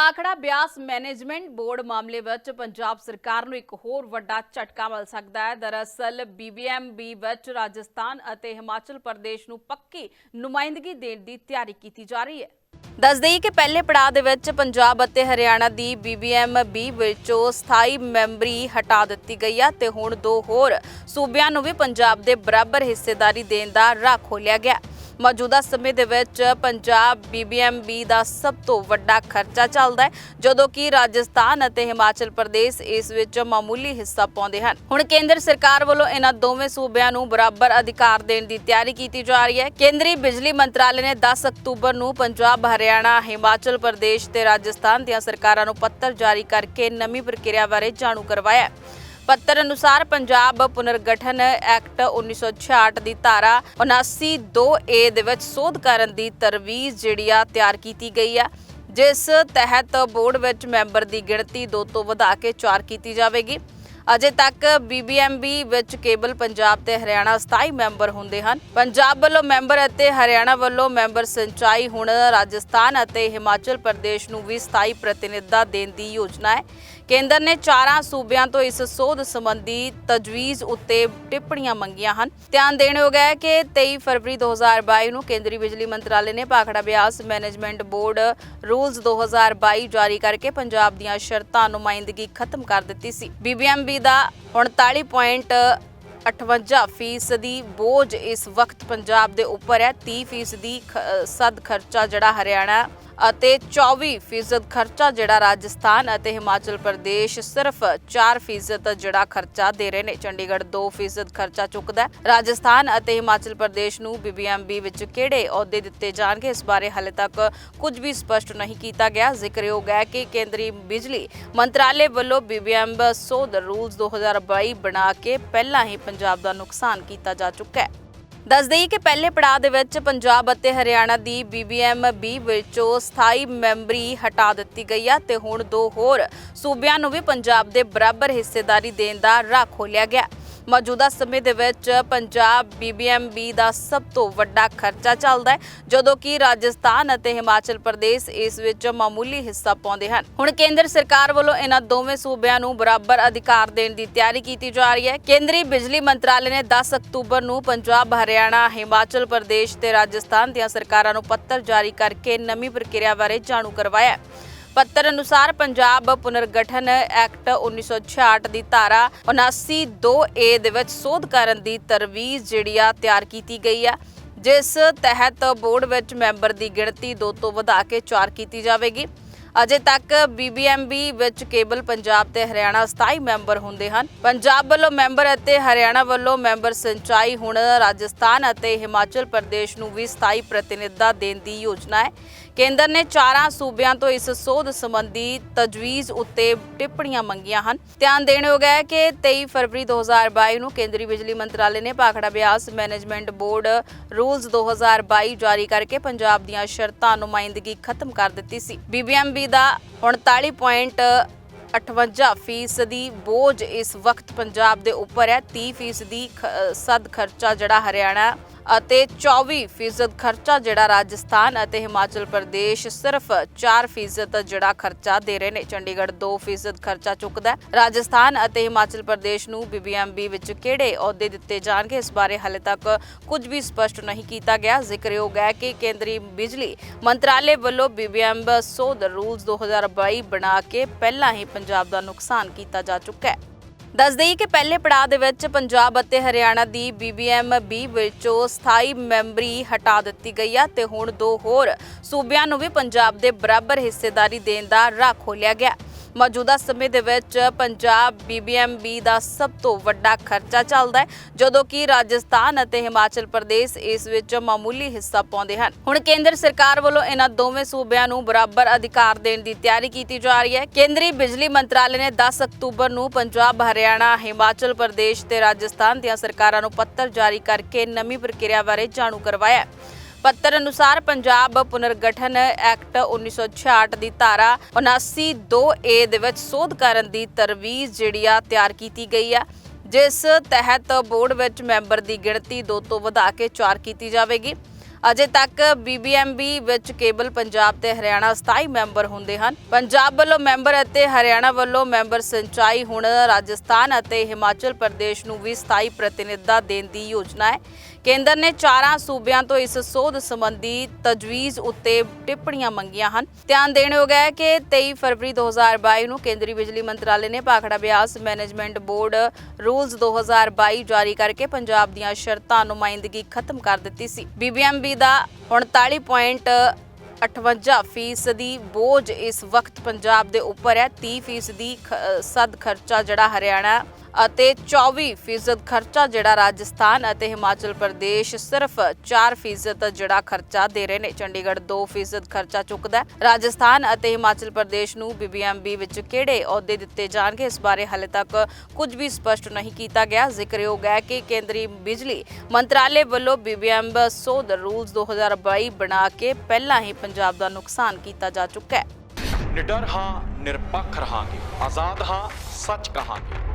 Bhakra Beas management board ਮਾਮਲੇ ਵਿੱਚ ਪੰਜਾਬ ਸਰਕਾਰ ਨੂੰ ਇੱਕ ਹੋਰ ਵੱਡਾ ਝਟਕਾ ਮਿਲ ਸਕਦਾ ਹੈ। ਦਰਅਸਲ ਬੀਬੀਐਮਬੀ ਵਿੱਚ ਰਾਜਸਥਾਨ ਅਤੇ ਹਿਮਾਚਲ ਪ੍ਰਦੇਸ਼ ਨੂੰ ਪੱਕੀ ਨੁਮਾਇੰਦਗੀ ਦੇਣ ਦੀ ਤਿਆਰੀ ਕੀਤੀ ਜਾ ਰਹੀ ਹੈ। ਦੱਸ ਦੇਈਏ ਕਿ ਪਹਿਲੇ ਪੜਾਅ ਦੇ ਵਿੱਚ ਪੰਜਾਬ ਅਤੇ ਹਰਿਆਣਾ ਦੀ ਬੀਬੀਐਮਬੀ ਵਿੱਚੋਂ ਸਥਾਈ ਮੈਂਬਰੀ ਹਟਾ ਦਿੱਤੀ ਗਈ ਹੈ ਤੇ ਹੁਣ ਦੋ ਹੋਰ ਸੂਬਿਆਂ ਨੂੰ ਵੀ ਪੰਜਾਬ ਦੇ ਬਰਾਬਰ ਹਿੱਸੇਦਾਰੀ ਦੇਣ ਦਾ ਰਾਹ ਖੋਲ੍ਹਿਆ ਗਿਆ। ਮੌਜੂਦਾ ਸਮੇਂ ਦੇ ਵਿੱਚ ਪੰਜਾਬ ਬੀਬੀਐਮਬੀ ਦਾ ਸਭ ਤੋਂ ਵੱਡਾ ਖਰਚਾ ਚੱਲਦਾ ਹੈ, ਜਦੋਂ ਕਿ ਰਾਜਸਥਾਨ ਅਤੇ ਹਿਮਾਚਲ ਪ੍ਰਦੇਸ਼ ਇਸ ਵਿੱਚ ਮਾਮੂਲੀ ਹਿੱਸਾ ਪਾਉਂਦੇ ਹਨ। ਹੁਣ ਕੇਂਦਰ ਸਰਕਾਰ ਵੱਲੋਂ ਇਹਨਾਂ ਦੋਵੇਂ ਸੂਬਿਆਂ ਨੂੰ ਬਰਾਬਰ ਅਧਿਕਾਰ ਦੇਣ ਦੀ ਤਿਆਰੀ ਕੀਤੀ ਜਾ ਰਹੀ ਹੈ। ਕੇਂਦਰੀ ਬਿਜਲੀ ਮੰਤਰਾਲੇ ਨੇ 10 ਅਕਤੂਬਰ ਨੂੰ ਪੰਜਾਬ, ਹਰਿਆਣਾ, ਹਿਮਾਚਲ ਪ੍ਰਦੇਸ਼ ਤੇ ਰਾਜਸਥਾਨ ਦੀਆਂ ਸਰਕਾਰਾਂ ਨੂੰ ਪੱਤਰ ਜਾਰੀ ਕਰਕੇ ਨਵੀਂ ਪ੍ਰਕਿਰਿਆ ਬਾਰੇ ਜਾਣੂ ਕਰਵਾਇਆ ਪੱਤਰ ਅਨੁਸਾਰ ਪੰਜਾਬ ਪੁਨਰਗਠਨ ਐਕਟ 1966 ਦੀ ਧਾਰਾ 79(2)A ਦੇ ਵਿੱਚ ਸੋਧ ਕਰਨ ਦੀ ਤਰਵੀਜ਼ ਜਿਹੜੀ ਆ ਤਿਆਰ ਕੀਤੀ ਗਈ ਆ, ਜਿਸ ਤਹਿਤ ਬੋਰਡ ਵਿੱਚ ਮੈਂਬਰ ਦੀ ਗਿਣਤੀ 2 ਤੋਂ ਵਧਾ ਕੇ 4 ਕੀਤੀ ਜਾਵੇਗੀ। ਅਜੇ ਤੱਕ ਬੀਬੀਐਮਬੀ ਵਿੱਚ ਕੇਵਲ ਪੰਜਾਬ ਤੇ ਹਰਿਆਣਾ ਸਥਾਈ ਮੈਂਬਰ ਹੁੰਦੇ ਹਨ। ਪੰਜਾਬ ਵੱਲੋਂ ਮੈਂਬਰ ਅਤੇ ਹਰਿਆਣਾ ਵੱਲੋਂ ਮੈਂਬਰ ਸਿੰਚਾਈ ਹੁਣ ਰਾਜਸਥਾਨ ਅਤੇ ਹਿਮਾਚਲ ਪ੍ਰਦੇਸ਼ ਨੂੰ ਵੀ ਸਥਾਈ ਪ੍ਰਤੀਨਿਧਤਾ ਦੇਣ ਦੀ ਯੋਜਨਾ ਹੈ। ਕੇਂਦਰ ਨੇ ਚਾਰਾਂ ਸੂਬਿਆਂ ਤੋਂ ਇਸ ਸੋਧ ਸੰਬੰਧੀ ਤਜਵੀਜ਼ ਉੱਤੇ ਟਿੱਪਣੀਆਂ ਮੰਗੀਆਂ ਹਨ। ਧਿਆਨ ਦੇਣਯੋਗ ਹੈ ਕਿ 23 ਫਰਵਰੀ 2022 ਨੂੰ ਕੇਂਦਰੀ ਬਿਜਲੀ ਮੰਤਰਾਲੇ ਨੇ Bhakra Beas management board rules 2022 ਜਾਰੀ ਕਰਕੇ ਪੰਜਾਬ ਦੀਆਂ ਸ਼ਰਤਾਂ ਨੁਮਾਇੰਦਗੀ ਖਤਮ ਕਰ ਦਿੱਤੀ ਸੀ। ਬੀਬੀਐਮਬੀ ਦਾ 39.58 ਫੀਸਦੀ ਬੋਝ ਇਸ ਵਕਤ ਪੰਜਾਬ ਦੇ ਉੱਪਰ ਹੈ। 30 ਫੀਸਦੀ ਸਦ ਖਰਚਾ ਜਿਹੜਾ ਹਰਿਆਣਾ ਅਤੇ 24 ਫੀਸਦ ਖਰਚਾ ਜਿਹੜਾ ਰਾਜਸਥਾਨ ਅਤੇ ਹਿਮਾਚਲ ਪ੍ਰਦੇਸ਼ ਸਿਰਫ 4 ਫੀਸਦ ਜਿਹੜਾ ਖਰਚਾ ਦੇ ਰਹੇ ਨੇ। ਚੰਡੀਗੜ੍ਹ 2 ਫੀਸਦ ਖਰਚਾ ਚੁੱਕਦਾ ਹੈ। ਰਾਜਸਥਾਨ ਅਤੇ ਹਿਮਾਚਲ ਪ੍ਰਦੇਸ਼ ਨੂੰ ਬੀਬੀਐਮਬੀ ਵਿੱਚ ਕਿਹੜੇ ਅਹੁਦੇ ਦਿੱਤੇ ਜਾਣਗੇ, ਇਸ ਬਾਰੇ ਹਾਲੇ ਤੱਕ ਕੁਝ ਵੀ ਸਪਸ਼ਟ ਨਹੀਂ ਕੀਤਾ ਗਿਆ। ਜ਼ਿਕਰਯੋਗ ਹੈ ਕਿ ਕੇਂਦਰੀ ਬਿਜਲੀ ਮੰਤਰਾਲੇ ਵੱਲੋਂ ਬੀਬੀਐਮ ਸੋਧ ਰੂਲਸ 2022 ਬਣਾ ਕੇ ਪਹਿਲਾਂ ਹੀ ਪੰਜਾਬ ਦਾ ਨੁਕਸਾਨ ਕੀਤਾ ਜਾ ਚੁੱਕਾ ਹੈ। ਦੱਸ ਦੇਈਏ ਕਿ ਪਹਿਲੇ ਪੜਾਅ ਦੇ ਵਿੱਚ ਪੰਜਾਬ ਅਤੇ ਹਰਿਆਣਾ ਦੀ ਬੀਬੀਐਮਬੀ ਵਿੱਚੋਂ ਸਥਾਈ ਮੈਂਬਰੀ ਹਟਾ ਦਿੱਤੀ ਗਈ ਹੈ ਤੇ ਹੁਣ ਦੋ ਹੋਰ ਸੂਬਿਆਂ ਨੂੰ ਵੀ ਪੰਜਾਬ ਦੇ ਬਰਾਬਰ ਹਿੱਸੇਦਾਰੀ ਦੇਣ ਦਾ ਰਾਹ ਖੋਲ੍ਹਿਆ ਗਿਆ। ਮੌਜੂਦਾ ਸਮੇਂ ਦੇ ਵਿੱਚ ਪੰਜਾਬ ਬੀਬੀਐਮਬੀ ਦਾ ਸਭ ਤੋਂ ਵੱਡਾ ਖਰਚਾ ਚੱਲਦਾ ਹੈ, ਜਦੋਂ ਕਿ ਰਾਜਸਥਾਨ ਅਤੇ ਹਿਮਾਚਲ ਪ੍ਰਦੇਸ਼ ਇਸ ਵਿੱਚ ਮਾਮੂਲੀ ਹਿੱਸਾ ਪਾਉਂਦੇ ਹਨ। ਹੁਣ ਕੇਂਦਰ ਸਰਕਾਰ ਵੱਲੋਂ ਇਹਨਾਂ ਦੋਵੇਂ ਸੂਬਿਆਂ ਨੂੰ ਬਰਾਬਰ ਅਧਿਕਾਰ ਦੇਣ ਦੀ ਤਿਆਰੀ ਕੀਤੀ ਜਾ ਰਹੀ ਹੈ। ਕੇਂਦਰੀ ਬਿਜਲੀ ਮੰਤਰਾਲੇ ਨੇ 10 ਅਕਤੂਬਰ ਨੂੰ ਪੰਜਾਬ, ਹਰਿਆਣਾ, ਹਿਮਾਚਲ ਪ੍ਰਦੇਸ਼ ਤੇ ਰਾਜਸਥਾਨ ਦੀਆਂ ਸਰਕਾਰਾਂ ਨੂੰ ਪੱਤਰ ਜਾਰੀ ਕਰਕੇ ਨਵੀਂ ਪ੍ਰਕਿਰਿਆ ਬਾਰੇ ਜਾਣੂ ਕਰਵਾਇਆ ਪੱਤਰ ਅਨੁਸਾਰ ਪੰਜਾਬ ਪੁਨਰਗਠਨ ਐਕਟ 1966 ਦੀ ਧਾਰਾ 79(2)A ਦੇ ਵਿੱਚ ਸੋਧ ਕਰਨ ਦੀ ਤਰਵੀਜ਼ ਜਿਹੜੀ ਆ ਤਿਆਰ ਕੀਤੀ ਗਈ ਆ, ਜਿਸ ਤਹਿਤ ਬੋਰਡ ਵਿੱਚ ਮੈਂਬਰ ਦੀ ਗਿਣਤੀ 2 ਤੋਂ ਵਧਾ ਕੇ 4 ਕੀਤੀ ਜਾਵੇਗੀ। ਅਜੇ ਤੱਕ ਬੀਬੀਐਮਬੀ ਵਿੱਚ ਕੇਵਲ ਪੰਜਾਬ ਤੇ ਹਰਿਆਣਾ ਸਥਾਈ ਮੈਂਬਰ ਹੁੰਦੇ ਹਨ। ਪੰਜਾਬ ਵੱਲੋਂ ਮੈਂਬਰ ਅਤੇ ਹਰਿਆਣਾ ਵੱਲੋਂ ਮੈਂਬਰ ਸਿੰਚਾਈ ਹੁਣ ਰਾਜਸਥਾਨ ਅਤੇ ਹਿਮਾਚਲ ਪ੍ਰਦੇਸ਼ ਨੂੰ ਵੀ ਸਥਾਈ ਪ੍ਰਤੀਨਿਧਤਾ ਦੇਣ ਦੀ ਯੋਜਨਾ ਹੈ। ਕੇਂਦਰ ਨੇ ਚਾਰਾਂ ਸੂਬਿਆਂ ਤੋਂ ਇਸ ਸੋਧ ਸੰਬੰਧੀ ਤਜਵੀਜ਼ ਉੱਤੇ ਟਿੱਪਣੀਆਂ ਮੰਗੀਆਂ ਹਨ। ਧਿਆਨ ਦੇਣਯੋਗ ਹੈ ਕਿ 23 ਫਰਵਰੀ 2022 ਨੂੰ ਕੇਂਦਰੀ ਬਿਜਲੀ ਮੰਤਰਾਲੇ ਨੇ Bhakra Beas management board rules 2022 ਜਾਰੀ ਕਰਕੇ ਪੰਜਾਬ ਦੀਆਂ ਸ਼ਰਤਾਂ ਨੁਮਾਇੰਦਗੀ ਖਤਮ ਕਰ ਦਿੱਤੀ ਸੀ। ਬੀਬੀਐਮਬੀ ਦਾ 39.58 ਫੀਸਦੀ ਬੋਝ ਇਸ ਵਕਤ ਪੰਜਾਬ ਦੇ ਉੱਪਰ ਹੈ। 30 ਫੀਸਦੀ ਖ- ਸਦ ਖਰਚਾ ਜਿਹੜਾ ਹਰਿਆਣਾ ਅਤੇ 24 ਫੀਸਦ ਖਰਚਾ ਜਿਹੜਾ ਰਾਜਸਥਾਨ ਅਤੇ ਹਿਮਾਚਲ ਪ੍ਰਦੇਸ਼ ਸਿਰਫ 4 ਫੀਸਦ ਜਿਹੜਾ ਖਰਚਾ ਦੇ ਰਹੇ ਨੇ। ਚੰਡੀਗੜ੍ਹ 2 ਫੀਸਦ ਖਰਚਾ ਚੁੱਕਦਾ ਹੈ। ਰਾਜਸਥਾਨ ਅਤੇ ਹਿਮਾਚਲ ਪ੍ਰਦੇਸ਼ ਨੂੰ ਬੀਬੀਐਮਬੀ ਵਿੱਚ ਕਿਹੜੇ ਅਹੁਦੇ ਦਿੱਤੇ ਜਾਣਗੇ, ਇਸ ਬਾਰੇ ਹਾਲੇ ਤੱਕ ਕੁਝ ਵੀ ਸਪਸ਼ਟ ਨਹੀਂ ਕੀਤਾ ਗਿਆ। ਜ਼ਿਕਰਯੋਗ ਹੈ ਕਿ ਕੇਂਦਰੀ ਬਿਜਲੀ ਮੰਤਰਾਲੇ ਵੱਲੋਂ ਬੀਬੀਐਮ ਸੋਧ ਰੂਲਸ 2022 ਬਣਾ ਕੇ ਪਹਿਲਾਂ ਹੀ ਪੰਜਾਬ ਦਾ ਨੁਕਸਾਨ ਕੀਤਾ ਜਾ ਚੁੱਕਾ ਹੈ। ਦੱਸ ਦੇਈਏ ਕਿ ਪਹਿਲੇ ਪੜਾਅ ਦੇ ਵਿੱਚ ਪੰਜਾਬ ਅਤੇ ਹਰਿਆਣਾ ਦੀ ਬੀਬੀਐਮਬੀ ਵਿੱਚੋਂ ਸਥਾਈ ਮੈਂਬਰੀ ਹਟਾ ਦਿੱਤੀ ਗਈ ਹੈ ਤੇ ਹੁਣ ਦੋ ਹੋਰ ਸੂਬਿਆਂ ਨੂੰ ਵੀ ਪੰਜਾਬ ਦੇ ਬਰਾਬਰ ਹਿੱਸੇਦਾਰੀ ਦੇਣ ਦਾ ਰਾਹ ਖੋਲ੍ਹਿਆ ਗਿਆ। ਮੌਜੂਦਾ ਸਮੇਂ ਦੇ ਵਿੱਚ ਪੰਜਾਬ ਬੀਬੀਐਮਬੀ ਦਾ ਸਭ ਤੋਂ ਵੱਡਾ ਖਰਚਾ ਚੱਲਦਾ ਹੈ, ਜਦੋਂ ਕਿ ਰਾਜਸਥਾਨ ਅਤੇ ਹਿਮਾਚਲ ਪ੍ਰਦੇਸ਼ ਇਸ ਵਿੱਚ ਮਾਮੂਲੀ ਹਿੱਸਾ ਪਾਉਂਦੇ ਹਨ। ਹੁਣ ਕੇਂਦਰ ਸਰਕਾਰ ਵੱਲੋਂ ਇਹਨਾਂ ਦੋਵੇਂ ਸੂਬਿਆਂ ਨੂੰ ਬਰਾਬਰ ਅਧਿਕਾਰ ਦੇਣ ਦੀ ਤਿਆਰੀ ਕੀਤੀ ਜਾ ਰਹੀ ਹੈ। ਕੇਂਦਰੀ ਬਿਜਲੀ ਮੰਤਰਾਲੇ ਨੇ 10 ਅਕਤੂਬਰ ਨੂੰ ਪੰਜਾਬ, ਹਰਿਆਣਾ, ਹਿਮਾਚਲ ਪ੍ਰਦੇਸ਼ ਤੇ ਰਾਜਸਥਾਨ ਦੀਆਂ ਸਰਕਾਰਾਂ ਨੂੰ ਪੱਤਰ ਜਾਰੀ ਕਰਕੇ ਨਵੀਂ ਪ੍ਰਕਿਰਿਆ ਬਾਰੇ ਜਾਣੂ ਕਰਵਾਇਆ ਪੱਤਰ ਅਨੁਸਾਰ ਪੰਜਾਬ ਪੁਨਰਗਠਨ ਐਕਟ 1966 ਦੀ ਧਾਰਾ 79(2)A ਦੇ ਵਿੱਚ ਸੋਧ ਕਰਨ ਦੀ ਤਰਵੀਜ਼ ਜਿਹੜੀ ਆ ਤਿਆਰ ਕੀਤੀ ਗਈ ਆ, ਜਿਸ ਤਹਿਤ ਬੋਰਡ ਵਿੱਚ ਮੈਂਬਰ ਦੀ ਗਿਣਤੀ 2 ਤੋਂ ਵਧਾ ਕੇ 4 ਕੀਤੀ ਜਾਵੇਗੀ। ਅਜੇ ਤੱਕ ਬੀਬੀਐਮਬੀ ਵਿੱਚ ਕੇਬਲ ਪੰਜਾਬ ਤੇ ਹਰਿਆਣਾ ਸਥਾਈ ਮੈਂਬਰ ਹੁੰਦੇ ਹਨ। ਪੰਜਾਬ ਵੱਲੋਂ ਮੈਂਬਰ ਅਤੇ ਹਰਿਆਣਾ ਵੱਲੋਂ ਮੈਂਬਰ ਸਿੰਚਾਈ ਹੁਣ ਰਾਜਸਥਾਨ ਅਤੇ ਹਿਮਾਚਲ ਪ੍ਰਦੇਸ਼ ਨੂੰ ਵੀ ਸਥਾਈ ਪ੍ਰਤੀਨਿਧਤਾ ਦੇਣ ਦੀ ਯੋਜਨਾ ਹੈ। ਕੇਂਦਰ ਨੇ ਚਾਰਾਂ ਸੂਬਿਆਂ ਤੋਂ ਇਸ ਸੋਧ ਸੰਬੰਧੀ ਤਜਵੀਜ਼ ਉੱਤੇ ਟਿੱਪਣੀਆਂ ਮੰਗੀਆਂ ਹਨ। ਧਿਆਨ ਦੇਣਯੋਗ ਹੈ ਕਿ 23 ਫਰਵਰੀ 2022 ਨੂੰ ਕੇਂਦਰੀ ਬਿਜਲੀ ਮੰਤਰਾਲੇ ਨੇ Bhakra Beas management board rules 2022 ਜਾਰੀ ਕਰਕੇ ਪੰਜਾਬ ਦੀਆਂ ਸ਼ਰਤਾਂ ਨੁਮਾਇੰਦਗੀ ਖਤਮ ਕਰ ਦਿੱਤੀ ਸੀ। ਬੀਬੀਐਮਬੀ ਦਾ 39. 58 ਫੀਸਦੀ ਬੋਝ ਇਸ ਵਕਤ ਪੰਜਾਬ ਦੇ ਉੱਪਰ ਹੈ 30 ਫੀਸਦੀ ਖ- ਸਦ ਖਰਚਾ ਜਿਹੜਾ ਹਰਿਆਣਾ ਅਤੇ 24 ਫੀਸਦ ਖਰਚਾ ਜਿਹੜਾ ਰਾਜਸਥਾਨ ਅਤੇ ਹਿਮਾਚਲ ਪ੍ਰਦੇਸ਼ ਸਿਰਫ 4 ਫੀਸਦ ਜਿਹੜਾ ਖਰਚਾ ਦੇ ਰਹੇ ਨੇ। ਚੰਡੀਗੜ੍ਹ 2 ਫੀਸਦ ਖਰਚਾ ਚੁੱਕਦਾ ਰਾਜਸਥਾਨ ਅਤੇ ਹਿਮਾਚਲ ਪ੍ਰਦੇਸ਼ ਨੂੰ ਬੀਬੀਐਮਬੀ ਵਿੱਚ ਕਿਹੜੇ ਅਹੁਦੇ ਦਿੱਤੇ ਜਾਣਗੇ, ਇਸ ਬਾਰੇ ਹਾਲੇ ਤੱਕ ਕੁਝ ਵੀ ਸਪਸ਼ਟ ਨਹੀਂ ਕੀਤਾ ਗਿਆ। ਜ਼ਿਕਰਯੋਗ ਹੈ ਕਿ ਕੇਂਦਰੀ ਬਿਜਲੀ ਮੰਤਰਾਲੇ ਵੱਲੋਂ ਬੀਬੀਐਮ ਸੋਧ ਰੂਲਸ 2022 ਬਣਾ ਕੇ ਪਹਿਲਾਂ ਹੀ ਪੰਜਾਬ ਦਾ ਨੁਕਸਾਨ ਕੀਤਾ ਜਾ ਚੁੱਕਾ ਹੈ। ਨਿਡਰ ਹਾਂ, ਨਿਰਪੱਖ ਰਹਾਂਗੇ। ਆਜ਼ਾਦ ਹਾਂ, ਸੱਚ ਕਹਾਂਗੇ।